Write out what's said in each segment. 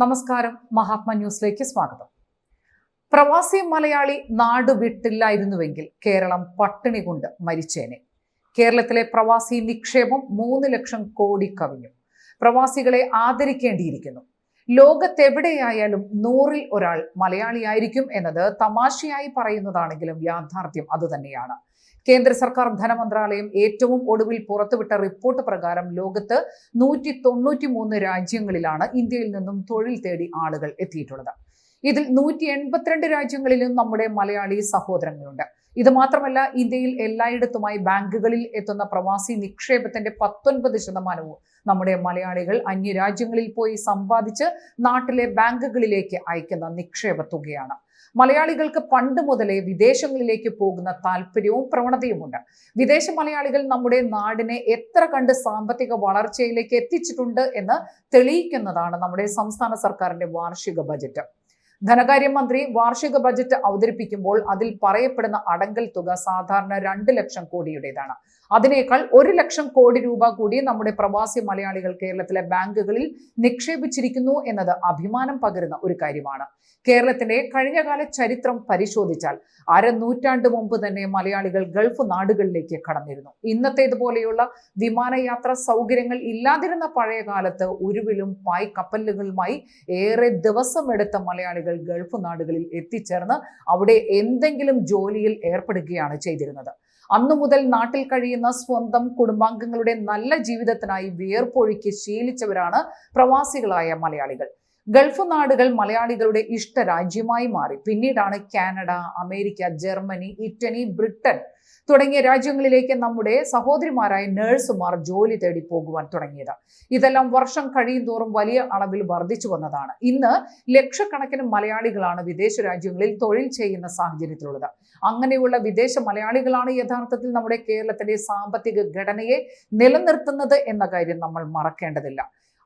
നമസ്കാരം. മഹാത്മ ന്യൂസിലേക്ക് സ്വാഗതം. പ്രവാസി മലയാളി നാട് വിട്ടില്ലായിരുന്നുവെങ്കിൽ കേരളം പട്ടിണി കൊണ്ട് മരിച്ചേനെ. കേരളത്തിലെ പ്രവാസി നിക്ഷേപം മൂന്ന് ലക്ഷം കോടി കവിഞ്ഞു. പ്രവാസികളെ ആദരിക്കേണ്ടിയിരിക്കുന്നു. ലോകത്തെവിടെയായാലും നൂറിൽ ഒരാൾ മലയാളിയായിരിക്കും എന്നത് തമാശയായി പറയുന്നതാണെങ്കിലും യാഥാർത്ഥ്യം അതുതന്നെയാണ് കേന്ദ്ര സർക്കാർ ധനമന്ത്രാലയം ഏറ്റവും ഒടുവിൽ പുറത്തുവിട്ട റിപ്പോർട്ട് പ്രകാരം ലോകത്ത് നൂറ്റി തൊണ്ണൂറ്റി മൂന്ന് രാജ്യങ്ങളിലാണ് ഇന്ത്യയിൽ നിന്നും തൊഴിൽ തേടി ആളുകൾ എത്തിയിട്ടുള്ളത്. ഇതിൽ നൂറ്റി എൺപത്തിരണ്ട് രാജ്യങ്ങളിലും നമ്മുടെ മലയാളി സഹോദരങ്ങളുണ്ട്. ഇത് മാത്രമല്ല ഇന്ത്യയിൽ എല്ലായിടത്തുമായി ബാങ്കുകളിൽ എത്തുന്ന പ്രവാസി നിക്ഷേപത്തിന്റെ പത്തൊൻപത് ശതമാനവും നമ്മുടെ മലയാളികൾ അന്യരാജ്യങ്ങളിൽ പോയി സമ്പാദിച്ച് നാട്ടിലെ ബാങ്കുകളിലേക്ക് അയക്കുന്ന നിക്ഷേപ തുകയാണ് മലയാളികൾക്ക് പണ്ട് മുതലേ വിദേശങ്ങളിലേക്ക് പോകുന്ന താല്പര്യവും പ്രവണതയുമുണ്ട്. വിദേശ മലയാളികൾ നമ്മുടെ നാടിനെ എത്ര കണ്ട് സാമ്പത്തിക വളർച്ചയിലേക്ക് എത്തിച്ചിട്ടുണ്ട് എന്ന് തെളിയിക്കുന്നതാണ് നമ്മുടെ സംസ്ഥാന സർക്കാരിന്റെ വാർഷിക ബജറ്റ്. ധനകാര്യമന്ത്രി വാർഷിക ബജറ്റ് അവതരിപ്പിക്കുമ്പോൾ അതിൽ പറയപ്പെടുന്ന അടങ്കൽ തുക സാധാരണ രണ്ട് ലക്ഷം കോടിയുടേതാണ്. അതിനേക്കാൾ ഒരു ലക്ഷം കോടി രൂപ കൂടി നമ്മുടെ പ്രവാസി മലയാളികൾ കേരളത്തിലെ ബാങ്കുകളിൽ നിക്ഷേപിച്ചിരിക്കുന്നു എന്നത് അഭിമാനം പകരുന്ന ഒരു കാര്യമാണ്. കേരളത്തിന്റെ കഴിഞ്ഞകാല ചരിത്രം പരിശോധിച്ചാൽ അരനൂറ്റാണ്ട് മുമ്പ് തന്നെ മലയാളികൾ ഗൾഫ് നാടുകളിലേക്ക് കടന്നിരുന്നു. ഇന്നത്തേതുപോലെയുള്ള വിമാനയാത്ര സൗകര്യങ്ങൾ ഇല്ലാതിരുന്ന പഴയ കാലത്ത് ഉരുവിലും പായ് കപ്പലുകളുമായി ഏറെ ദിവസം എടുത്ത മലയാളികൾ ഗൾഫ് നാടുകളിൽ എത്തിച്ചേർന്ന് അവിടെ എന്തെങ്കിലും ജോലിയിൽ ഏർപ്പെടുകയാണ് ചെയ്തിരുന്നത്. അന്നു മുതൽ നാട്ടിൽ കഴിയുന്ന സ്വന്തം കുടുംബാംഗങ്ങളുടെ നല്ല ജീവിതത്തിനായി വിയർപ്പൊഴുക്കി ശീലിച്ചവരാണ് പ്രവാസികളായ മലയാളികൾ. ഗൾഫ് നാടുകൾ മലയാളികളുടെ ഇഷ്ട രാജ്യമായി മാറി. പിന്നീടാണ് Canada America Germany Italy Britain തുടങ്ങിയ രാജ്യങ്ങളിലേക്ക് നമ്മുടെ സഹോദരിമാരായ നഴ്സുമാർ ജോലി തേടി പോകുവാൻ തുടങ്ങിയത്. ഇതെല്ലാം വർഷം കഴിയും തോറും വലിയ അളവിൽ വർദ്ധിച്ചു വന്നതാണ്. ഇന്ന് ലക്ഷക്കണക്കിന് മലയാളികളാണ് വിദേശ രാജ്യങ്ങളിൽ തൊഴിൽ ചെയ്യുന്ന സാഹചര്യത്തിലുള്ളത്. അങ്ങനെയുള്ള വിദേശ മലയാളികളാണ് യഥാർത്ഥത്തിൽ നമ്മുടെ കേരളത്തിലെ സാമ്പത്തിക ഘടനയെ നിലനിർത്തുന്നത് എന്ന കാര്യം നമ്മൾ മറക്കേണ്ടതില്ല.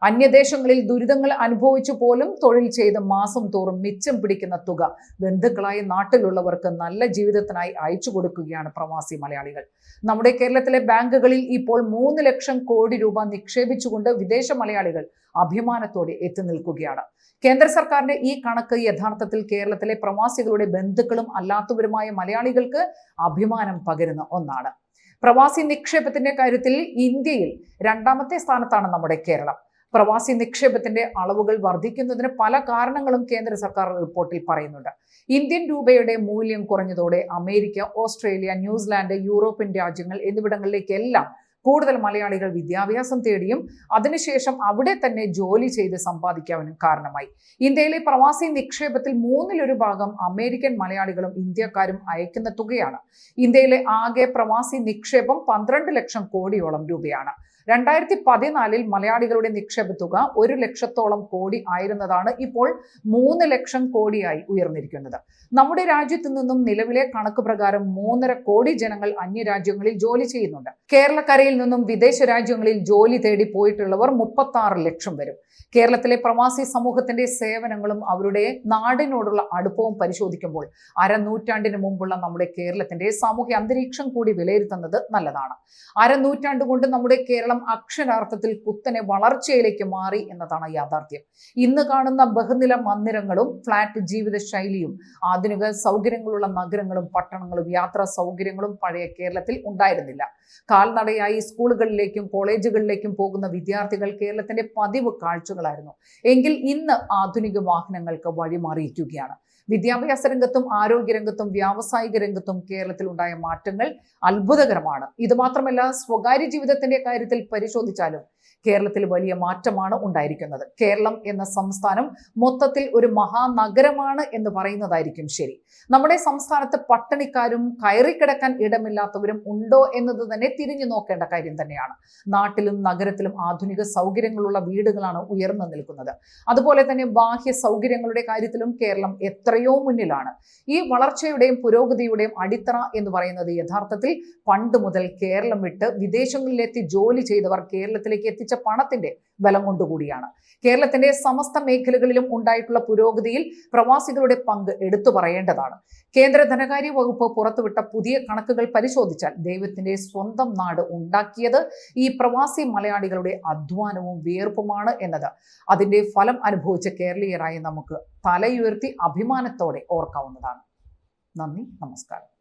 അന്യദേശങ്ങളിൽ ദുരിതങ്ങൾ അനുഭവിച്ചു പോലും തൊഴിൽ ചെയ്ത് മാസം തോറും മിച്ചം പിടിക്കുന്ന തുക ബന്ധുക്കളായ നാട്ടിലുള്ളവർക്ക് നല്ല ജീവിതത്തിനായി അയച്ചു കൊടുക്കുകയാണ് പ്രവാസി മലയാളികൾ. നമ്മുടെ കേരളത്തിലെ ബാങ്കുകളിൽ ഇപ്പോൾ മൂന്ന് ലക്ഷം കോടി രൂപ നിക്ഷേപിച്ചുകൊണ്ട് വിദേശ മലയാളികൾ അഭിമാനത്തോടെ എത്തി നിൽക്കുകയാണ്. കേന്ദ്ര സർക്കാരിന്റെ ഈ കണക്ക് യഥാർത്ഥത്തിൽ കേരളത്തിലെ പ്രവാസികളുടെ ബന്ധുക്കളും അല്ലാത്തവരുമായ മലയാളികൾക്ക് അഭിമാനം പകരുന്ന ഒന്നാണ്. പ്രവാസി നിക്ഷേപത്തിന്റെ കാര്യത്തിൽ ഇന്ത്യയിൽ രണ്ടാമത്തെ സ്ഥാനത്താണ് നമ്മുടെ കേരളം. പ്രവാസി നിക്ഷേപത്തിന്റെ അളവുകൾ വർദ്ധിക്കുന്നതിന് പല കാരണങ്ങളും കേന്ദ്ര സർക്കാർ റിപ്പോർട്ടിൽ പറയുന്നുണ്ട്. ഇന്ത്യൻ രൂപയുടെ മൂല്യം കുറഞ്ഞതോടെ അമേരിക്ക ഓസ്ട്രേലിയ ന്യൂസിലാൻഡ് യൂറോപ്യൻ രാജ്യങ്ങൾ എന്നിവിടങ്ങളിലേക്കെല്ലാം കൂടുതൽ മലയാളികൾ വിദ്യാഭ്യാസം തേടിയും അതിനുശേഷം അവിടെ തന്നെ ജോലി ചെയ്ത് സമ്പാദിക്കാനും കാരണമായി. ഇന്ത്യയിലെ പ്രവാസി നിക്ഷേപത്തിൽ മൂന്നിലൊരു ഭാഗം അമേരിക്കൻ മലയാളികളും ഇന്ത്യക്കാരും അയക്കുന്ന തുകയാണ്. ഇന്ത്യയിലെ ആകെ പ്രവാസി നിക്ഷേപം പന്ത്രണ്ട് ലക്ഷം കോടിയോളം രൂപയാണ്. രണ്ടായിരത്തി പതിനാലിൽ മലയാളികളുടെ നിക്ഷേപ തുക ഒരു ലക്ഷത്തോളം കോടി ആയിരുന്നതാണ് ഇപ്പോൾ മൂന്ന് ലക്ഷം കോടിയായി ഉയർന്നിരിക്കുന്നത്. നമ്മുടെ രാജ്യത്തു നിന്നും നിലവിലെ കണക്ക് പ്രകാരം മൂന്നര കോടി ജനങ്ങൾ അന്യരാജ്യങ്ങളിൽ ജോലി ചെയ്യുന്നുണ്ട്. കേരളക്കരയിൽ നിന്നും വിദേശ രാജ്യങ്ങളിൽ ജോലി തേടി പോയിട്ടുള്ളവർ മുപ്പത്തി ലക്ഷം വരും. കേരളത്തിലെ പ്രവാസി സമൂഹത്തിന്റെ സേവനങ്ങളും അവരുടെ നാടിനോടുള്ള അടുപ്പവും പരിശോധിക്കുമ്പോൾ അരനൂറ്റാണ്ടിന് മുമ്പുള്ള നമ്മുടെ കേരളത്തിന്റെ സാമൂഹ്യ അന്തരീക്ഷം കൂടി വിലയിരുത്തുന്നത് നല്ലതാണ്. അരനൂറ്റാണ്ട് കൊണ്ട് നമ്മുടെ കേരളം അക്ഷരാർത്ഥത്തിൽ കുത്തനെ വളർച്ചയിലേക്ക് മാറി എന്നതാണ് യാഥാർത്ഥ്യം. ഇന്ന് കാണുന്ന ബഹുനില മന്ദിരങ്ങളും ഫ്ളാറ്റ് ജീവിത ശൈലിയും ആധുനിക സൗകര്യങ്ങളുള്ള നഗരങ്ങളും പട്ടണങ്ങളും യാത്രാ സൗകര്യങ്ങളും പഴയ കേരളത്തിൽ ഉണ്ടായിരുന്നില്ല. കാൽനടയായി സ്കൂളുകളിലേക്കും കോളേജുകളിലേക്കും പോകുന്ന വിദ്യാർത്ഥികൾ കേരളത്തിന്റെ പതിവ് കാഴ്ചകളായിരുന്നു. എങ്കിൽ ഇന്ന് ആധുനിക വാഹനങ്ങൾക്ക് വഴിമാറിയിരിക്കുകയാണ്. വിദ്യാഭ്യാസ രംഗത്തും ആരോഗ്യ രംഗത്തും വ്യാവസായിക രംഗത്തും കേരളത്തിൽ ഉണ്ടായ മാറ്റങ്ങൾ അത്ഭുതകരമാണ്. ഇത് മാത്രമല്ല സ്വകാര്യ ജീവിതത്തിന്റെ കാര്യത്തിൽ പരിശോധിച്ചാലും കേരളത്തിൽ വലിയ മാറ്റമാണ് ഉണ്ടായിരിക്കുന്നത്. കേരളം എന്ന സംസ്ഥാനം മൊത്തത്തിൽ ഒരു മഹാനഗരമാണ് എന്ന് പറയുന്നതായിരിക്കും ശരി. നമ്മുടെ സംസ്ഥാനത്ത് പട്ടണിക്കാരും കയറിക്കിടക്കാൻ ഇടമില്ലാത്തവരും ഉണ്ടോ എന്നത് തന്നെ തിരിഞ്ഞു നോക്കേണ്ട കാര്യം തന്നെയാണ്. നാട്ടിലും നഗരത്തിലും ആധുനിക സൗകര്യങ്ങളുള്ള വീടുകളാണ് ഉയർന്നു നിൽക്കുന്നത്. അതുപോലെ തന്നെ ബാഹ്യ സൗകര്യങ്ങളുടെ കാര്യത്തിലും കേരളം എത്രയോ മുന്നിലാണ്. ഈ വളർച്ചയുടെയും പുരോഗതിയുടെയും അടിത്തറ എന്ന് പറയുന്നത് യഥാർത്ഥത്തിൽ പണ്ട് മുതൽ കേരളം വിട്ട് വിദേശങ്ങളിലെത്തി ജോലി ചെയ്തവർ കേരളത്തിലേക്ക് എത്തിച്ച പണത്തിന്റെ ബലം കൊണ്ടുകൂടിയാണ്. കേരളത്തിന്റെ സമസ്ത മേഖലകളിലും ഉണ്ടായിട്ടുള്ള പുരോഗതിയിൽ പ്രവാസികളുടെ പങ്ക് എടുത്തു പറയേണ്ടതാണ്. കേന്ദ്ര ധനകാര്യ വകുപ്പ് പുറത്തുവിട്ട പുതിയ കണക്കുകൾ പരിശോധിച്ചാൽ ദൈവത്തിന്റെ സ്വന്തം നാട് ഉണ്ടാക്കിയത് ഈ പ്രവാസി മലയാളികളുടെ അധ്വാനവും വിയർപ്പുമാണ് എന്നത്. അതിന്റെ ഫലം അനുഭവിച്ച കേരളീയരായി നമുക്ക് തലയുയർത്തി അഭിമാനത്തോടെ ഓർക്കാവുന്നതാണ്. നന്ദി നമസ്കാരം.